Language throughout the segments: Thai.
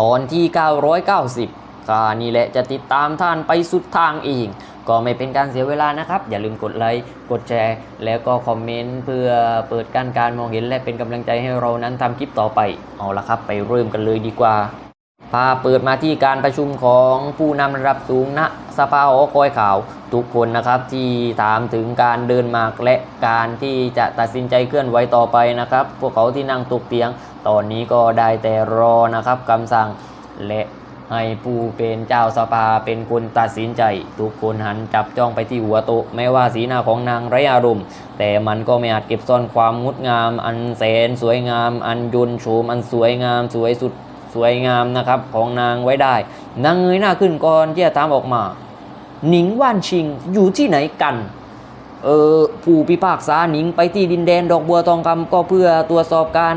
ตอนที่ 990ก็นี่แหละจะติดตามท่านไปสุดทางเองก็ไม่เป็นการเสียเวลานะครับ อย่าลืมกดไลค์ กดแชร์ แล้วก็คอมเมนต์เพื่อเปิดการการมองเห็นและเป็นกำลังใจให้เรานั้นทำคลิปต่อไป เอาละครับไปเริ่มกันเลยดีกว่าพาเปิดมาที่การประชุมของผู้นำระดับสูงณ สภาหอคอยข่าว ทุกคนนะครับที่ถามถึงการเดินมากและการที่จะตัดสินใจเคลื่อนไหวต่อไปนะครับ พวกเขาที่นั่งตกเตียง ตอนนี้ก็ได้แต่รอนะครับคำสั่งและให้ผู้เป็นเจ้าสภาเป็นคนตัดสินใจ ทุกคนหันจับจ้องไปที่หัวโตะแม้ว่าสีหน้าของนางไร้อารมณ์ แต่มันก็ไม่อาจเก็บซ่อนความงดงาม อันแสนสวยงาม อันยนโฉมอันสวยงาม สวยสุดสวยงามนะครับของนางไว้ได้ นางเงยหน้าขึ้นก่อนที่จะถามออกมา หนิงว่านชิงอยู่ที่ไหนกัน เออผู้พิพากษาหนิงไปที่ดินแดนดอกบัวทองคำก็เพื่อตรวจสอบการ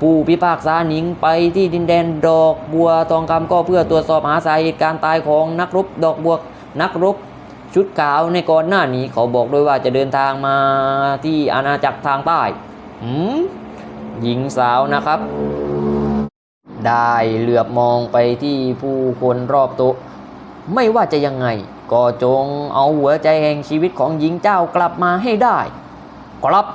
ผู้พิพากษาหนิงไปที่ดินแดนดอกบัวทองคำก็เพื่อตรวจสอบหาสาเหตุการตายของนักรบดอกบัวนักรบชุดขาวในก่อนหน้านี้เขาบอกด้วยว่าจะเดินทางมาที่อาณาจักรทางใต้หืมหญิงสาวนะครับ ได้เหลือบมองไปที่ผู้คนรอบโต๊ะ ไม่ว่าจะยังไง ก็จงเอาหัวใจแห่งชีวิตของหญิงเจ้ากลับมาให้ได้ครับ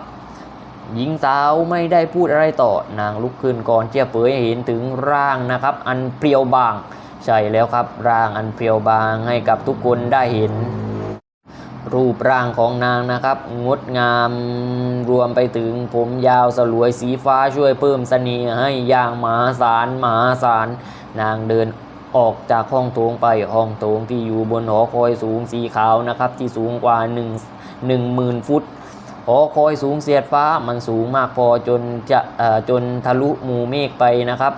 หญิงสาวไม่ได้พูดอะไรต่อนางลุกขึ้นก่อนเที่จะเผยเห็นถึงร่างนะครับ อันเพรียวบาง ใช่แล้วครับ ร่างอันเพรียวบางให้กับทุกคนได้เห็น รูปร่างของนางนะครับ งดงามรวมไปถึงผมยาวสลวยสีฟ้าช่วยเพิ่มเสน่ห์ให้อย่างมหาศาลมหาศาลนางเดิน ออกจากห้องโถงไปห้องโถงที่อยู่บนหอคอยสูงสีขาวนะครับ ที่สูงกว่า1 1 0,000 ฟุตหอคอยสูงเสียดฟ้ามันสูงมากพอจนจะเอ่อจนทะลุหมู่เมฆไปนะครับ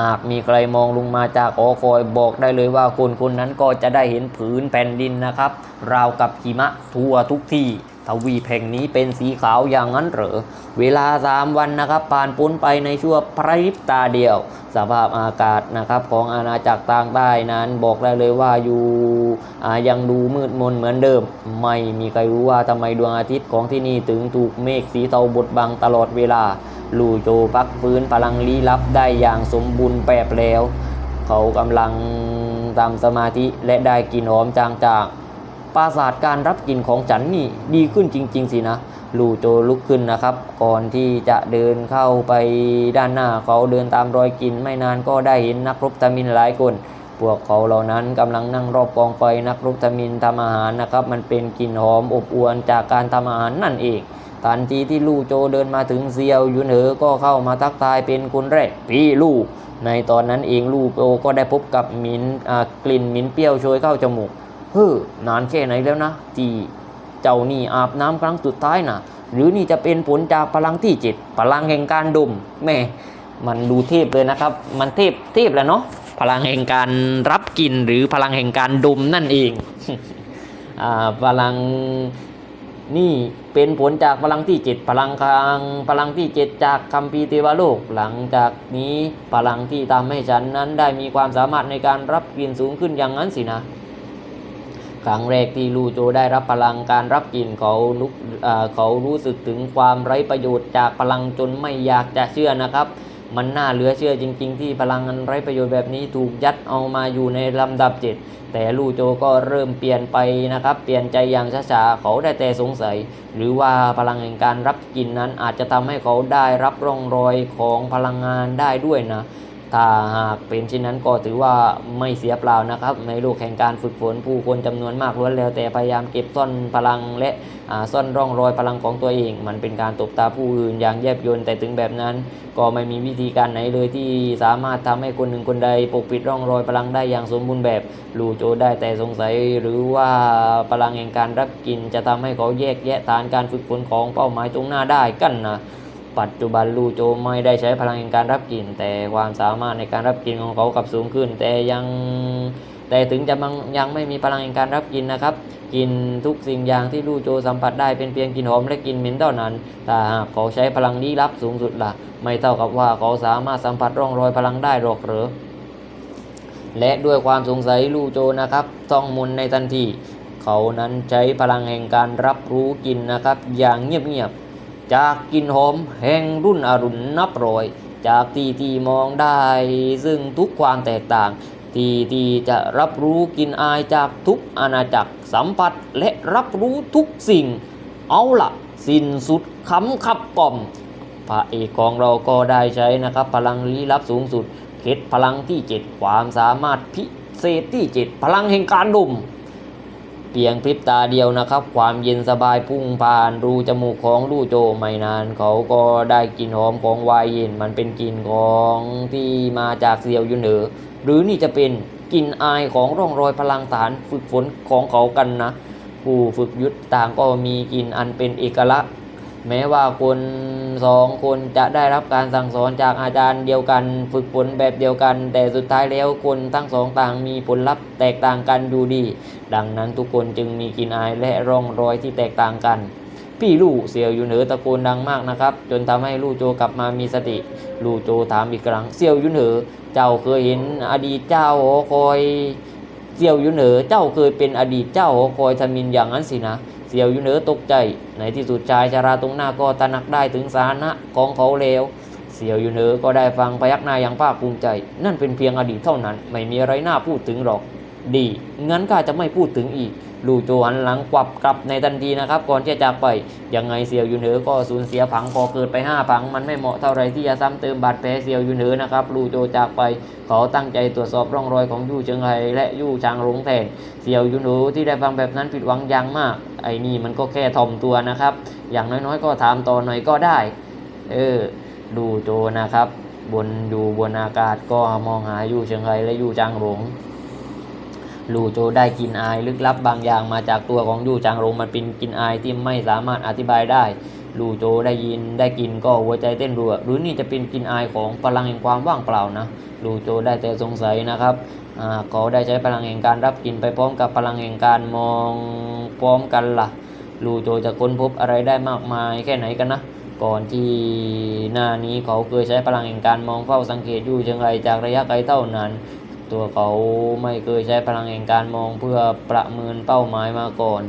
หากมีใครมองลงมาจากหอคอยบอกได้เลยว่าคนคนนั้นก็จะได้เห็นผืนแผ่นดินนะครับ ราวกับหิมะทั่วทุกที่ ทวีแห่งนี้เป็นสีขาวอย่างนั้นเหรอ เวลา 3 วันนะครับ ผ่านพ้นไปในชั่วพระพริบตาเดียว สภาพอากาศนะครับของอาณาจักรต่างใต้นั้น บอกได้เลยว่าอยู่ยังดูมืดมนเหมือนเดิม ไม่มีใครรู้ว่าทำไมดวงอาทิตย์ของที่นี่ถึงถูกเมฆสีเทาบดบังตลอดเวลา ลู่โจพักฟื้นพลังลี้ลับได้อย่างสมบูรณ์แบบแล้ว เขากำลังทำสมาธิและได้กินหอมจางจาก ปราสาทการรับกลิ่นของฉันนี่ดีขึ้นจริง ๆ สินะลู่โจลุกขึ้นนะครับ ก่อนที่จะเดินเข้าไปด้านหน้าเขาเดินตามรอยกลิ่นไม่นานก็ได้เห็นนักรบตามินหลายคนพวกเขาเหล่านั้นกำลังนั่งรอบกองไฟนักรบตามินทำอาหารนะครับ มันเป็นกลิ่นหอมอบอวลจากการทำอาหารนั่นเองทันทีที่ลู่โจเดินมาถึงเซียวยุนเหอก็เข้ามาทักทายเป็นคนแรกพี่ลู่ในตอนนั้นเองลู่โจก็ได้พบกับมินกลิ่นมินเปรี้ยวโชยเข้าจมูก เฮ้อนานแค่ไหนแล้วนะที่เจ้านี่อาบน้ำครั้งสุดท้ายนะหรือนี่จะเป็นผลจากพลังที่จิตพลังแห่งการดมแม่มันดูเทพเลยนะครับ มันเทพเทพแล้วเนาะพลังแห่งการรับกลิ่นหรือพลังแห่งการดมนั่นเองอ่าพลังนี่เป็นผลจากพลังที่เจ็ดพลังคางพลังที่เจ็ดจากคัมภีร์เทวโลก หลังจากนี้พลังที่ทำให้ฉันนั้นได้มีความสามารถในการรับกลิ่นสูงขึ้นอย่างนั้นสินะ ครั้งแรกที่ลูโจได้รับพลังการรับกลิ่นเขาลุกเขารู้สึกถึงความไร้ประโยชน์จากพลังจนไม่อยากจะเชื่อนะครับ มันน่าเหลือเชื่อจริง ๆ ที่พลังอันไร้ประโยชน์แบบนี้ถูกยัดเอามาอยู่ในลำดับเจ็ดแต่ลูโจก็เริ่มเปลี่ยนไปนะครับ เปลี่ยนใจอย่างช้าๆเขาได้แต่สงสัย หรือว่าพลังแห่งการรับกลิ่นนั้นอาจจะทำให้เขาได้รับร่องรอยของพลังงานได้ด้วยนะ ถ้าหากเป็นเช่นนั้นก็ถือว่าไม่เสียเปล่านะครับ ในโลกแห่งการฝึกฝนผู้คนจำนวนมากล้วนแล้วแต่พยายามเก็บซ่อนพลังและซ่อนร่องรอยพลังของตัวเอง มันเป็นการตบตาผู้อื่นอย่างแยบยลแต่ถึงแบบนั้น ก็ไม่มีวิธีการไหนเลยที่สามารถทำให้คนหนึ่งคนใดปกปิดร่องรอยพลังได้อย่างสมบูรณ์แบบลูโจได้แต่สงสัยหรือว่าพลังแห่งการรับกินจะทำให้เขาแยกแยะฐานการฝึกฝนของเป้าหมายตรงหน้าได้กันนะ ปัจจุบันลูโจไม่ได้ใช้พลังแห่งการรับกลิ่น แต่ความสามารถในการรับกลิ่นของเขากลับสูงขึ้น แต่ยังแต่ถึงจะมังยังไม่มีพลังแห่งการรับกลิ่นนะครับกลิ่นทุกสิ่งอย่างที่ลูโจสัมผัสได้เป็นเพียงกลิ่นหอมและกลิ่นเหม็นเท่านั้นแต่หากเขาใช้พลังลี้ลับสูงสุดละ่ะ ไม่เท่ากับว่าเขาสามารถสัมผัสร่องรอยพลังได้หรอกหรือและด้วยความสงสัยลูโจนะครับต้องมุนในทันที เขานั้นใช้พลังแห่งการรับรู้กลิ่นนะครับ อย่างเงียบๆ จากกลิ่นหอมแห่งรุ่นอรุณนับร้อย จากที่ที่มองได้ ซึ่งทุกความแตกต่าง ที่ที่จะรับรู้กลินอายจากทุกอาณาจักรสัมผัสและรับรู้ทุกสิ่ง เอาละสิ้นสุดคำขับกล่อมพระเอกของเราก็ได้ใช้นะครับ พลังลี้ลับสูงสุดเคล็ดพลังที่ 7 ความสามารถพิเศษที่ 7 พลังแห่งการดม เพียงพริบตาเดียวนะครับ ความเย็นสบายพุ่งผ่านรูจมูกของลู่โจไม่นาน เขาก็ได้กลิ่นหอมของวายเย็นมันเป็นกลิ่นของที่มาจากเซียวยูเหนือหรือนี่จะเป็นกลิ่นอายของร่องรอยพลังฐานฝึกฝนของเขากันนะ ผู้ฝึกยุทธต่างก็มีกลิ่นอันเป็นเอกลักษณ์ แม้ว่าคนสองคนจะได้รับการสั่งสอนจากอาจารย์เดียวกัน ฝึกฝนแบบเดียวกัน แต่สุดท้ายแล้วคนทั้งสองต่างมีผลลัพธ์แตกต่างกันอยู่ดี ดังนั้นทุกคนจึงมีกินอายและร่องรอยที่แตกต่างกัน พี่ลู่เสียวอยู่เหนือตะโกนดังมากนะครับ จนทำให้ลู่โจกลับมามีสติ ลู่โจถามอีกครั้งเซียวอยู่เหนือเจ้าเคยเห็นอดีตเจ้าหอคอยเซียวอยู่เหนือเจ้าเคยเป็นอดีตเจ้าหอคอยทมินอย่างนั้นสินะ เสียวอยู่เหนือตกใจ ในที่สุดชายชาราตรงหน้าก็ตระหนักได้ถึงสานะของเขาแล้ว เสียวอยู่เหนือก็ได้ฟังพยักหน้าอย่างภาคภูมิใจ นั่นเป็นเพียงอดีตเท่านั้น ไม่มีอะไรน่าพูดถึงหรอก ดีงั้นข้าจะไม่พูดถึงอีก ลู่โจหันหลังกวับกลับในทันทีนะครับ ก่อนที่จะจากไป ยังไงเซียวยูเหนือก็สูญเสียผังพอเกิดไปห้าผัง มันไม่เหมาะเท่าไรที่จะซ้ำเติมบาดแผลเซียวยูเหนือนะครับ ลู่โจจากไป เขาตั้งใจตรวจสอบร่องรอยของยู่เชิงไฮและยู่ชางหลงแทนเซียวยูเหนือที่ได้ฟังแบบนั้นผิดหวังอย่างมาก ไอ้นี่มันก็แค่ถ่อมตัวนะครับ อย่างน้อยๆ ก็ถามต่อหน่อยก็ได้ เออลู่โจนะครับ บนอยู่บนอากาศก็มองหายู่เชิงไฮและยู่จางหลง ลู่โจได้กลินอายลึกลับบางอย่างมาจากตัวของยู่จางหลงมันเป็นกลินอายที่ไม่สามารถอธิบายได้ลู่โจได้ยินได้กลินก็หัวใจเต้นรัวหรือนี่จะเป็นกลินอายของพลังแห่งความว่างเปล่านะลู่โจได้แต่สงสัยนะครับอ่าเขาได้ใช้พลังแห่งการรับกลินไปพร้อมกับพลังแห่งการมองพร้อมกันล่ะลู่โจจะค้นพบอะไรได้มากมายแค่ไหนกันนะก่อนที่หน้านี้เขาเคยใช้พลังแห่งการมองเฝ้าสังเกตอยู่เชิงไรจากระยะไกลเท่านั้น ตัวเขาไม่เคยใช้พลังแห่งการมองเพื่อประเมินเป้าหมายมาก่อน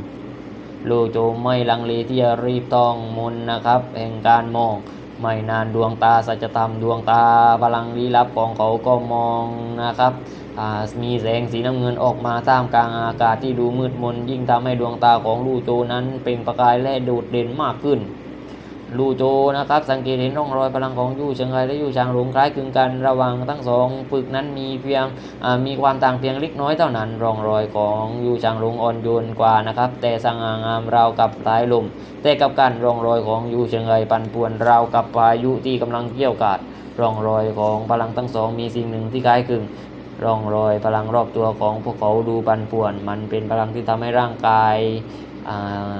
ลูโจไม่ลังเลที่จะรีบต้องมนนะครับ แห่งการมอง ไม่นานดวงตาสัจธรรมดวงตาพลังลี้ลับของเขาก็มองนะครับมีแสงสีน้ำเงินออกมาท่ามกลางอากาศที่ดูมืดมน ยิ่งทำให้ดวงตาของลูโจนั้นเปล่งประกายและโดดเด่นมากขึ้น ลูโจนะครับ สังเกตเห็นร่องรอยพลังของยู่เชิงไคและยู่ชางหลงคล้ายคลึงกันระหว่างทั้งสองฝึกนั้นมีเพียงมีความต่างเพียงเล็กน้อยเท่านั้น ร่องรอยของยู่ชางหลงอ่อนโยนกว่านะครับ แต่สง่างามราวกับสายลมแต่กับการร่องรอยของยู่เชิงไคปั่นป่วนราวกับพายุที่กำลังเกี่ยวกาดร่องรอยของพลังทั้งสองมีสิ่งหนึ่งที่คล้ายคลึงร่องรอยพลังรอบตัวของพวกเขาดูปั่นป่วน มันเป็นพลังที่ทำให้ร่างกายอ่า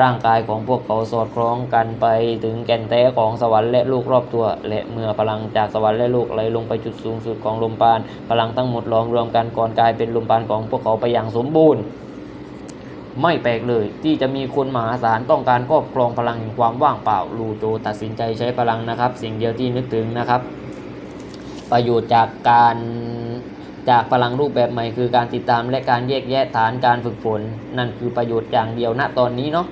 ร่างกายของพวกเขาสอดคล้องกันไปถึงแก่นแท้ของสวรรค์และโลกรอบตัว และเมื่อพลังจากสวรรค์และโลกไหลลงไปจุดสูงสุดของลมปราณพลังทั้งหมดล้อมรวมกันก่อนกลายเป็นลมปราณของพวกเขาไปอย่างสมบูรณ์ไม่แปลกเลยที่จะมีคนมหาศาลต้องการครอบครองพลังแห่งความว่างเปล่า ลูโจตัดสินใจใช้พลังนะครับ สิ่งเดียวที่นึกถึงนะครับ ประโยชน์จากการ จากพลังรูปแบบใหม่คือการติดตามและการแยกแยะฐานการฝึกฝน นั่นคือประโยชน์อย่างเดียวณตอนนี้เนาะ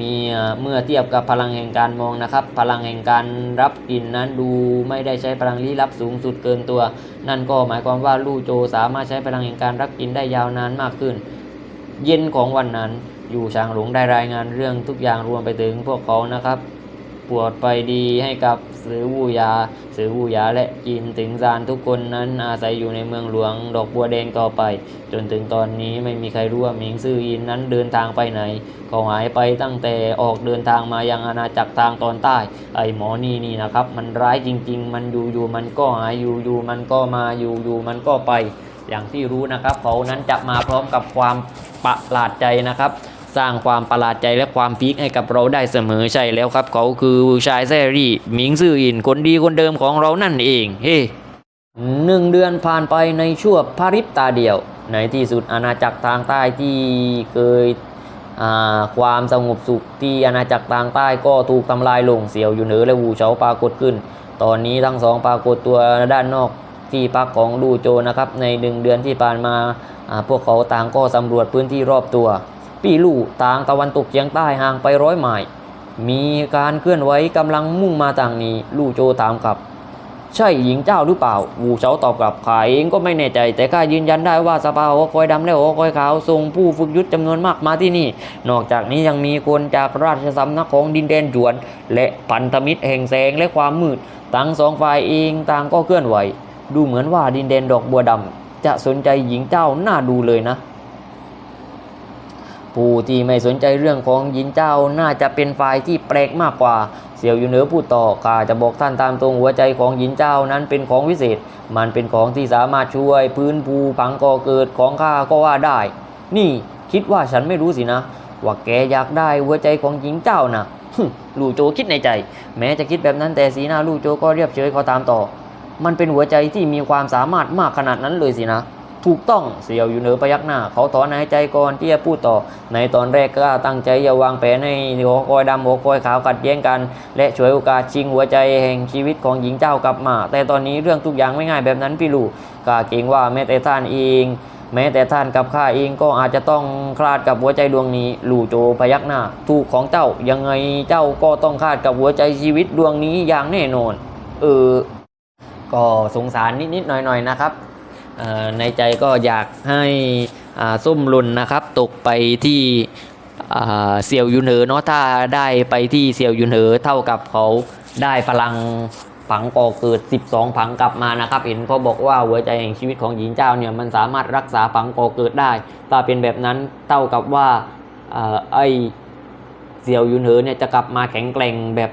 มีเมื่อเทียบกับพลังแห่งการมองนะครับ พลังแห่งการรับกลิ่นนั้นดูไม่ได้ใช้พลังลี้ลับสูงสุดเกินตัว นั่นก็หมายความว่าลู่โจสามารถใช้พลังแห่งการรับกลิ่นได้ยาวนานมากขึ้น เย็นของวันนั้นอยู่ชางหลงได้รายงานเรื่องทุกอย่างรวมไปถึงพวกเขานะครับ ปวดไปดีให้กับสือวูยา สือวูยาและจินถึงซานทุกคนนั้นอาศัยอยู่ในเมืองหลวงดอกบัวแดงต่อไป จนถึงตอนนี้ไม่มีใครรู้ว่าหมิงซื่ออินนั้นเดินทางไปไหนเขาหายไปตั้งแต่ออกเดินทางมายังอาณาจักรทางตอนใต้ ไอหมอนี่นี่นะครับ มันร้ายจริง ๆ มันอยู่อยู่มันก็หายอยู่อยู่มันก็มาอยู่อยู่มันก็ไป อย่างที่รู้นะครับเขานั้นจะมาพร้อมกับความประหลาดใจนะครับ สร้างความประหลาดใจและความพีคให้กับเราได้เสมอใช่แล้วครับ เขาคือชายแซรี่หมิงซื่ออินคนดีคนเดิมของเรานั่นเอง เฮ้หนึ่งเดือนผ่านไปในชั่วพริบตาเดียว ในที่สุดอาณาจักรทางใต้ที่เคยความสงบสุขที่อาณาจักรทางใต้ก็ถูกทำลายลงเสียวอยู่เหนือและวูเฉาปรากฏขึ้น ตอนนี้ทั้งสองปรากฏตัวด้านนอกที่พักของลูโจนะครับ ในหนึ่งเดือนที่ผ่านมาพวกเขาต่างก็สำรวจพื้นที่รอบตัว ปีลู่ทางตะวันตกเฉียงใต้ห่างไปร้อยไมล์มีการเคลื่อนไหวกำลังมุ่งมาทางนี้ ลู่โจถามกลับ ใช่หญิงเจ้าหรือเปล่า วูเฉาตอบกลับข้าเองก็ไม่แน่ใจ แต่ข้ายืนยันได้ว่าสภาหัวคอยดำและหัวคอยขาวส่งผู้ฝึกยุทธจำนวนมากมาที่นี่ นอกจากนี้ยังมีคนจากราชสำนักของดินแดนจวน และพันธมิตรแห่งแสงและความมืดทั้งสองฝ่ายเองต่างก็เคลื่อนไหว ดูเหมือนว่าดินแดนดอกบัวดำจะสนใจหญิงเจ้าน่าดูเลยนะ ผู้ที่ไม่สนใจเรื่องของหญิงเจ้าน่าจะเป็นฝ่ายที่แปลกมากกว่า เสี่ยวอยู่เหนือพูดต่อข้าจะบอกท่านตามตรงหัวใจของหญิงเจ้านั้นเป็นของวิเศษ มันเป็นของที่สามารถช่วยพื้นภูผังก่อเกิดของข้าก็ว่าได้ นี่คิดว่าฉันไม่รู้สินะ ว่าแกอยากได้หัวใจของหญิงเจ้านะลู่โจคิดในใจ แม้จะคิดแบบนั้นแต่สีหน้าลู่โจก็เรียบเฉยเขาตามต่อ มันเป็นหัวใจที่มีความสามารถมากขนาดนั้นเลยสินะ ถูกต้องเสี่ยวอยู่เหนือพยักหน้า เขาถอนหายใจก่อนที่จะพูดต่อ ในตอนแรกก็ตั้งใจจะวางแผนให้หัวคอยดำหัวคอยขาวขัดแย้งกัน และฉวยโอกาสชิงหัวใจแห่งชีวิตของหญิงเจ้ากลับมา แต่ตอนนี้เรื่องทุกอย่างไม่ง่ายแบบนั้นพี่ลูกกาเกรงว่าแม้แต่ท่านเองแม้แต่ท่านกับข้าเองก็อาจจะต้องคลาดกับหัวใจดวงนี้ลู่โจพยักหน้าถูกของเจ้ายังไงเจ้าก็ต้องคลาดกับหัวใจชีวิตดวงนี้อย่างแน่นอน เออ ก็สงสารนิดๆหน่อยๆนะครับ ในใจก็อยากให้อ่าส้มลุนนะครับ ตกไปที่เสี่ยวยูเหนอเนาะถ้าได้ไปที่เสี่ยวยูเหนอเท่ากับเขาได้พลังผังก่อเกิด 12 ผังกลับมานะครับ เห็นเขาบอกว่าหัวใจแห่งชีวิตของหญิงเจ้าเนี่ยมันสามารถรักษาผังก่อเกิดได้ ถ้าเป็นแบบนั้นเท่ากับว่าอไอเสี่ยวยุนเหอเนี่ยจะกลับมาแข็งแกร่งแบบ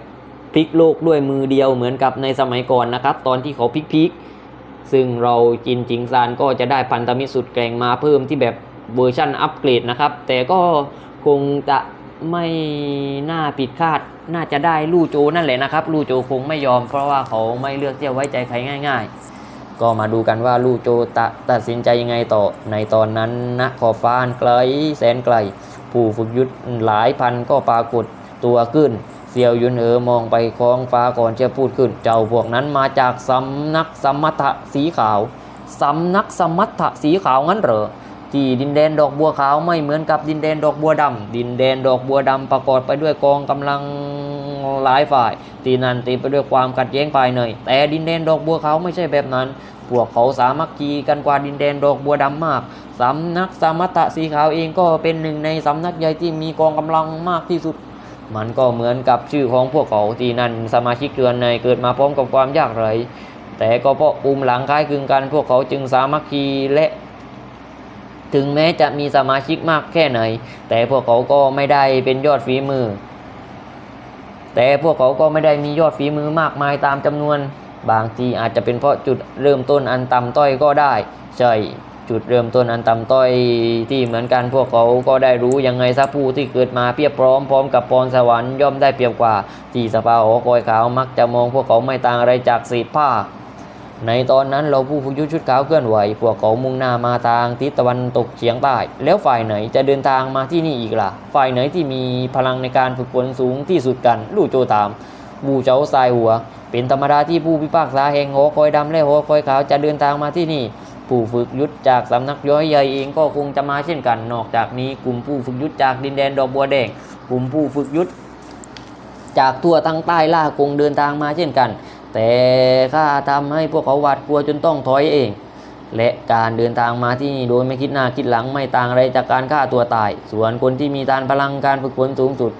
พลิกโลกด้วยมือเดียวเหมือนกับในสมัยก่อนนะครับ ตอนที่เขาพลิกพลิกๆ ซึ่งเราจินจิงซานก็จะได้พันธมิตรสุดแกร่งมาเพิ่มที่แบบเวอร์ชันอัปเกรดนะครับ แต่ก็คงจะไม่น่าผิดคาดน่าจะได้ลู่โจนั่นแหละนะครับ ลู่โจคงไม่ยอม เพราะว่าเขาไม่เลือกที่จะไว้ใจใครง่าย ๆ ก็มาดูกันว่าลู่โจตะตัดสินใจยังไงต่อในตอนนั้นนะขอฟ้าอันไกลแสนไกล ผู้ฝึกยุทธหลายพันก็ปรากฏตัวขึ้น เซียวยุนเออมองไปคล้องฟ้าก่อนจะพูดขึ้น เจ้าพวกนั้นมาจากสำนักสมัทะสีขาวสำนักสมัทะสีขาวงั้นเหรอที่ดินแดนดอกบัวขาวไม่เหมือนกับดินแดนดอกบัวดำดินแดนดอกบัวดำประกอบไปด้วยกองกำลังหลายฝ่าย ที่นั่นต็มไปด้วยความขัดแย้งภายใน แต่ดินแดนดอกบัวขาวไม่ใช่แบบนั้น พวกเขาสามัคคีกันกว่าดินแดนดอกบัวดำมากสำนักสมัตะสีขาวเองก็เป็นหนึ่งในสำนักใหญ่ที่มีกองกำลังมากที่สุด มันก็เหมือนกับชื่อของพวกเขาที่นั่นสมาชิกเดือนในเกิดมาพร้อมกับความยากไรแต่ก็เพราะปุ่มหลังคล้ายคลึงกัน พวกเขาจึงสามัคคีและถึงแม้จะมีสมาชิกมากแค่ไหน แต่พวกเขาก็ไม่ได้เป็นยอดฝีมือ แต่พวกเขาก็ไม่ได้มียอดฝีมือมากมายตามจำนวน บางทีอาจจะเป็นเพราะจุดเริ่มต้นอันต่ำต้อยก็ได้ ใช่ จุดเริ่มต้นอันต่ำต้อยที่เหมือนกันพวกเขาก็ได้รู้ยังไงซะผู้ที่เกิดมาเพียบพร้อมพร้อมกับพรสวรรค์ย่อมได้เปรียบกว่า ที่สภาหอคอยขาวมักจะมองพวกเขาไม่ต่างอะไรจากเศษผ้า ในตอนนั้นเราผู้ฝึกยุทธชุดขาวเคลื่อนไหว พวกเขามุ่งหน้ามาทางทิศตะวันตกเฉียงใต้ แล้วฝ่ายไหนจะเดินทางมาที่นี่อีกล่ะ ฝ่ายไหนที่มีพลังในการฝึกฝนสูงที่สุดกันลู่โจตามบูเจ้าทรายหัว เป็นธรรมดาที่ผู้พิพากษาแห่งหอคอยดำและหอคอยขาวจะเดินทางมาที่นี่ ผู้ฝึกยุทธจากสำนักย้อยใหญ่เองก็คงจะมาเช่นกัน นอกจากนี้กลุ่มผู้ฝึกยุทธจากดินแดนดอกบัวแดง กลุ่มผู้ฝึกยุทธจากทั่วทั้งใต้ล่าคงเดินทางมาเช่นกัน แต่ข้าทำให้พวกเขาหวาดกลัวจนต้องถอยเอง และการเดินทางมาที่นี่โดยไม่คิดหน้าคิดหลังไม่ต่างอะไรจากการฆ่าตัวตาย ส่วนคนที่มีทานพลังการฝึกฝนสูงสุด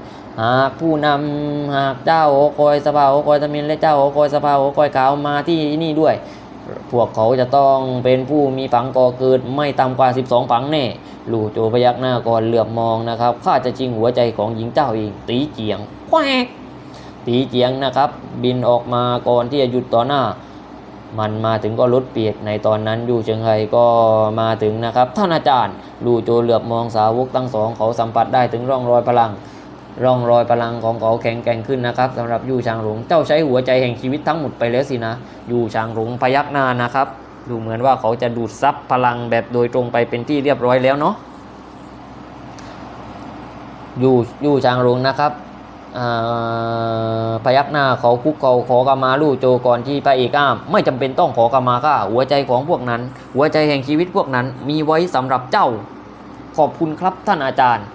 หากผู้นำหากเจ้าหอคอยสภาหอคอยตะมินและเจ้าหอคอยสภาหอคอยขาวมาที่นี่ด้วย พวกเขาจะต้องเป็นผู้มีผังก่อเกิดไม่ต่ำกว่า 12 ผังแน่ ลู่โจพยักหน้าก่อนเหลือบมองนะครับ ข้าจะชิงหัวใจของหญิงเจ้าเอง ตีเจียงแควกตีเจียงนะครับ บินออกมาก่อนที่จะหยุดต่อหน้า มันมาถึงก็ลดเปียกในตอนนั้นอยู่เชียงไฮ้ก็มาถึงนะครับ ท่านอาจารย์ ลู่โจเหลือบมองสาวกทั้งสองเขาสัมผัสได้ถึงร่องรอยพลัง ร่องรอยพลังของเขาแข็งแกร่งขึ้นนะครับสำหรับยูชางหลงเจ้าใช้หัวใจแห่งชีวิตทั้งหมดไปแล้วสินะยูชางหลงพยักหน้านะครับ ดูเหมือนว่าเขาจะดูดซับพลังแบบโดยตรงไปเป็นที่เรียบร้อยแล้วเนาะยูยูชางหลงนะครับอ่าพยักหน้าเขาคุกเขาขอกามาลู่โจก่อนที่พระเอกอ้าม ไม่จำเป็นต้องขอกามาข้าหัวใจของพวกนั้น หัวใจแห่งชีวิตพวกนั้น มีไว้สำหรับเจ้า ขอบคุณครับท่านอาจารย์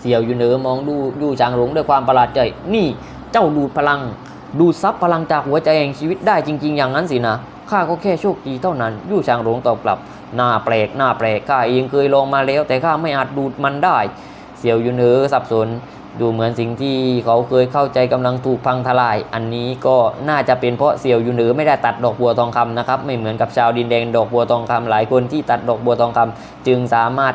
เสี่ยวอยู่เหนือมองดูดูจางหลงด้วยความประหลาดใจ นี่เจ้าดูดพลัง ดูซับพลังจากหัวใจแห่งชีวิตได้จริง ๆ อย่างนั้นสินะข้าก็แค่โชคดีเท่านั้นยู่ชางหลงตอบกลับหน้าแปลกหน้าแปลกข้าเองเคยลองมาแล้ว แต่ข้าไม่อาจดูดมันได้ เสี่ยวยุนเหอสับสนดูเหมือนสิ่งที่เขาเคยเข้าใจกำลังถูกพังทลาย อันนี้ก็น่าจะเป็นเพราะเสี่ยวยุนเหอไม่ได้ตัดดอกบัวทองคำนะครับ ไม่เหมือนกับชาวดินแดงดอกบัวทองคำหลายคนที่ตัดดอกบัวทองคำจึงสามารถ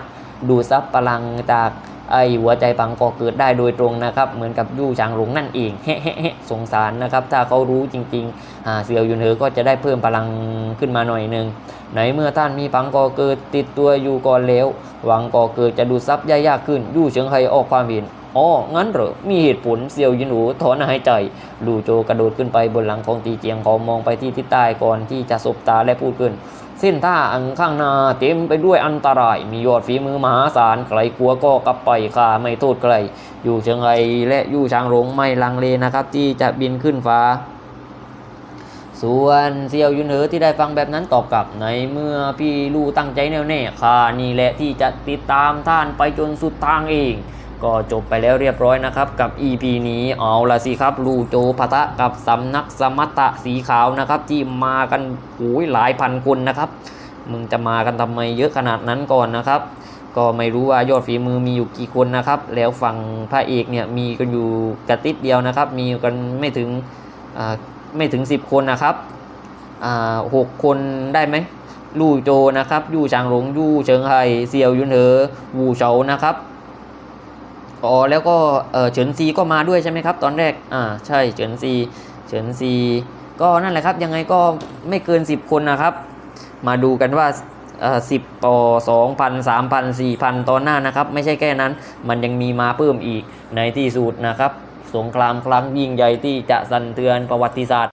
ดูดซับพลังจาก ไอหัวใจปังก็เกิดได้โดยตรงนะครับ เหมือนกับยู่ชางหลงนั่นเองเฮ้เฮ้เฮ้สงสารนะครับ ถ้าเขารู้จริงๆอ่าเสี่ยวยุนเหอก็จะได้เพิ่มพลังขึ้นมาหน่อยหนึ่งไหนเมื่อท่านมีปังก็เกิดติดตัวอยู่ก่อนแล้ว หวังก็เกิดจะดูซับยากๆขึ้นยู่เฉิงไฮออกความเห็น อ๋อ งั้นเหรอ มีเหตุผลเสี่ยวยุนหูถอนหายใจ ลู่โจกระโดดขึ้นไปบนหลังของตีเจียงเขามองไปที่ทิศใต้ก่อนที่จะสบตาและพูดขึ้น เส้นท่าอังข้างหน้าเต็มไปด้วยอันตราย มียอดฝีมือมหาศาล ใครกลัวก็กลับไปข้าไม่โทษใคร อยู่เชียงไฮและอยู่ช้างหลงไม่ลังเลนะครับ ที่จะบินขึ้นฟ้าส่วนเซียวยุนเหอที่ได้ฟังแบบนั้นตอบกลับในเมื่อพี่ลู่ตั้งใจแน่วแน่ข้านี่แหละที่จะติดตามท่านไปจนสุดทางเอง ก็จบไปแล้วเรียบร้อยนะครับ กับ EP นี้เอาละสิครับลูโจพะทะกับสำนักสมัตตะสีขาวนะครับ ที่มากันโอ้ยหลายพันคนนะครับ มึงจะมากันทำไมเยอะขนาดนั้นก่อนนะครับ ก็ไม่รู้ว่ายอดฝีมือมีอยู่กี่คนนะครับ แล้วฝั่งพระเอกเนี่ยมีกันอยู่กระติดเดียวนะครับ มีกันไม่ถึงไม่ถึง 10 คนนะครับหกคนได้ไหมลู่โจนะครับยู่จางหลงยู่เฉิงไห่เซียวยุนเหอวูเฉานะครับ อ๋อแล้วก็เฉินซีก็มาด้วยใช่ไหมครับ ตอนแรกอ่าใช่เฉินซีเฉินซีก็นั่นแหละครับยังไงก็ไม่เกิน 10 คนนะครับ มาดูกันว่าสิบต่อสองพันสามพันสี่พันตอนหน้านะครับ ไม่ใช่แค่นั้น มันยังมีมาเพิ่มอีกในที่สุดนะครับ สงครามครั้งยิ่งใหญ่ที่จะสั่นเทือนประวัติศาสตร์